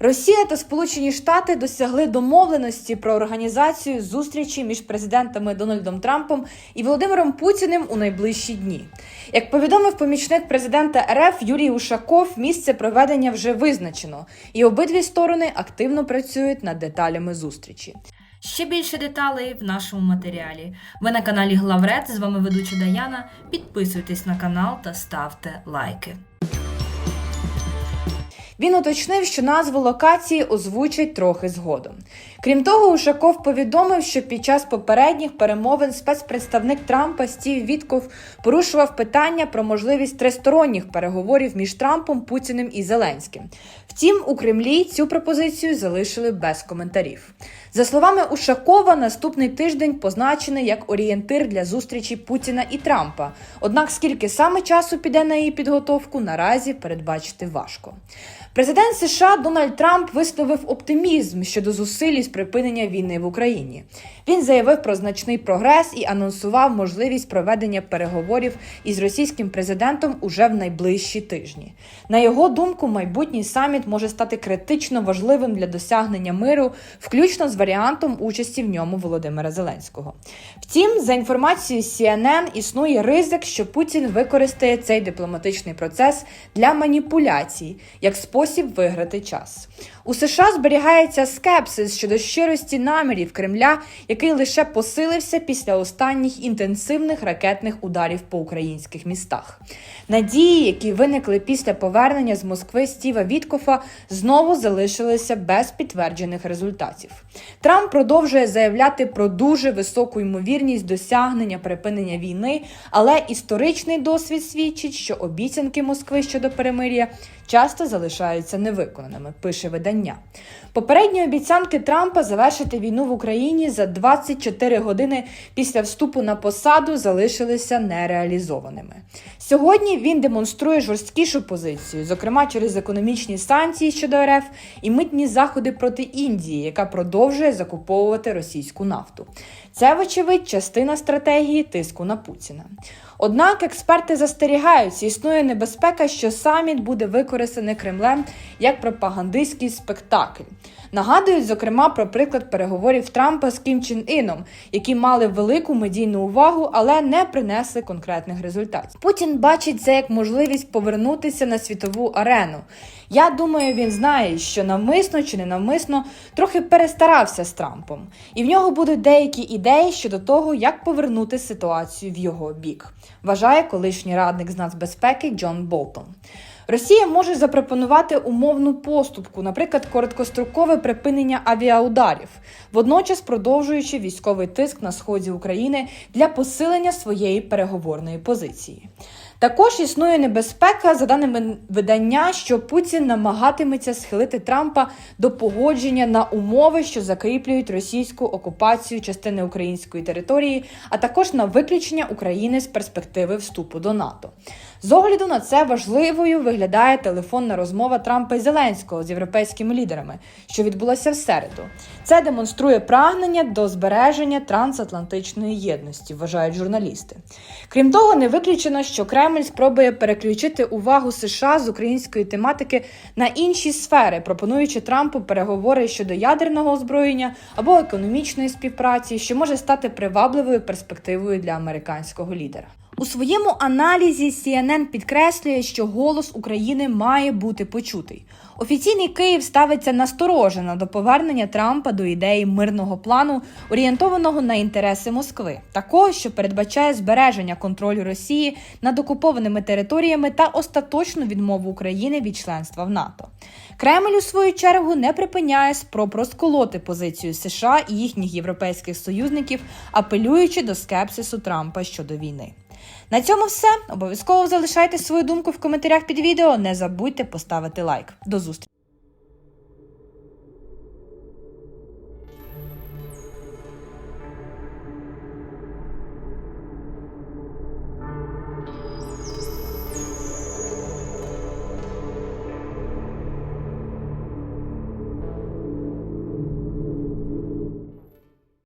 Росія та Сполучені Штати досягли домовленості про організацію зустрічі між президентами Дональдом Трампом і Володимиром Путіним у найближчі дні. Як повідомив помічник президента РФ Юрій Ушаков, місце проведення вже визначено, і обидві сторони активно працюють над деталями зустрічі. Ще більше деталей в нашому матеріалі. Ви на каналі Главред. З вами ведуча Даяна. Підписуйтесь на канал та ставте лайки. Він уточнив, що назву локації озвучать трохи згодом. Крім того, Ушаков повідомив, що під час попередніх перемовин спецпредставник Трампа Стів Вітков порушував питання про можливість тристоронніх переговорів між Трампом, Путіним і Зеленським. Втім, у Кремлі цю пропозицію залишили без коментарів. За словами Ушакова, наступний тиждень позначений як орієнтир для зустрічі Путіна і Трампа. Однак, скільки саме часу піде на її підготовку, наразі передбачити важко. Президент США Дональд Трамп висловив оптимізм щодо зусиль із припинення війни в Україні. Він заявив про значний прогрес і анонсував можливість проведення переговорів із російським президентом уже в найближчі тижні. На його думку, майбутній саміт може стати критично важливим для досягнення миру, включно з варіантом участі в ньому Володимира Зеленського. Втім, за інформацією CNN, існує ризик, що Путін використає цей дипломатичний процес для маніпуляцій як спосіб виграти час. У США зберігається скепсис щодо щирості намірів Кремля, який лише посилився після останніх інтенсивних ракетних ударів по українських містах. Надії, які виникли після повернення з Москви Стіва Віткофа, знову залишилися без підтверджених результатів. Трамп продовжує заявляти про дуже високу ймовірність досягнення припинення війни, але історичний досвід свідчить, що обіцянки Москви щодо перемир'я часто залишаються невиконаними, пише видання. Попередні обіцянки Трампа завершити війну в Україні за 24 години після вступу на посаду залишилися нереалізованими. Сьогодні він демонструє жорсткішу позицію, зокрема через економічні санкції щодо РФ і митні заходи проти Індії, яка продовжує закуповувати російську нафту. Це, вочевидь, частина стратегії тиску на Путіна. Однак експерти застерігаються, існує небезпека, що саміт буде використаний Кремлем як пропагандистський спектакль. Нагадують, зокрема, про приклад переговорів Трампа з Кім Чен Іном, які мали велику медійну увагу, але не принесли конкретних результатів. Путін бачить це як можливість повернутися на світову арену. Я думаю, він знає, що навмисно чи не навмисно трохи перестарався з Трампом, і в нього будуть деякі ідеї щодо того, як повернути ситуацію в його бік. Вважає колишній радник з нацбезпеки Джон Болтон. Росія може запропонувати умовну поступку, наприклад, короткострокове припинення авіаударів, водночас продовжуючи військовий тиск на сході України для посилення своєї переговорної позиції. Також існує небезпека, за даними видання, що Путін намагатиметься схилити Трампа до погодження на умови, що закріплюють російську окупацію частини української території, а також на виключення України з перспективи вступу до НАТО. З огляду на це важливою виглядає телефонна розмова Трампа і Зеленського з європейськими лідерами, що відбулася в середу. Це демонструє прагнення до збереження трансатлантичної єдності, вважають журналісти. Крім того, не виключено, що Кремль спробує переключити увагу США з української тематики на інші сфери, пропонуючи Трампу переговори щодо ядерного озброєння або економічної співпраці, що може стати привабливою перспективою для американського лідера. У своєму аналізі CNN підкреслює, що голос України має бути почутий. Офіційний Київ ставиться насторожено до повернення Трампа до ідеї мирного плану, орієнтованого на інтереси Москви, такого, що передбачає збереження контролю Росії над окупованими територіями та остаточну відмову України від членства в НАТО. Кремль у свою чергу не припиняє спроб розколоти позицію США і їхніх європейських союзників, апелюючи до скепсису Трампа щодо війни. На цьому все. Обов'язково залишайте свою думку в коментарях під відео. Не забудьте поставити лайк. До зустрічі!